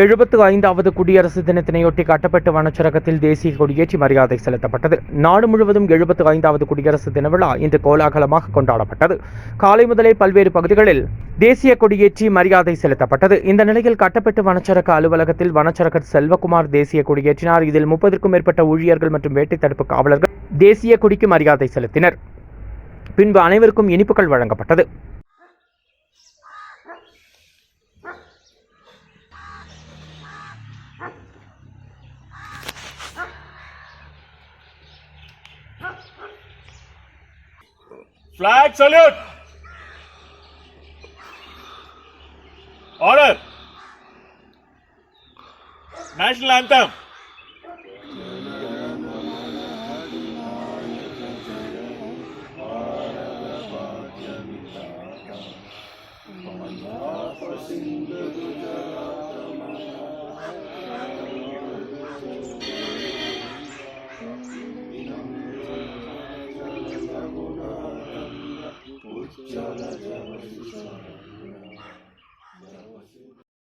எழுபத்து ஐந்தாவது குடியரசு தினத்தினையொட்டி கட்டப்பட்டு வனச்சரகத்தில் தேசிய கொடியேற்றி மரியாதை செலுத்தப்பட்டது. நாடு முழுவதும் எழுபத்து ஐந்தாவது குடியரசு தின விழா இன்று கோலாகலமாக கொண்டாடப்பட்டது. காலை முதலே பல்வேறு பகுதிகளில் தேசிய கொடியேற்றி மரியாதை செலுத்தப்பட்டது. இந்த நிலையில் கட்டப்பட்டு வனச்சரக அலுவலகத்தில் வனச்சரகர் செல்வகுமார் தேசிய கொடியேற்றினார். இதில் முப்பதற்கும் மேற்பட்ட ஊழியர்கள் மற்றும் வேட்டை தடுப்பு காவலர்கள் தேசிய கொடிக்கு மரியாதை செலுத்தினர். பின்பு அனைவருக்கும் இனிப்புகள் வழங்கப்பட்டது. Flag salute. Order. National anthem. Thank you. Jangan-jangan.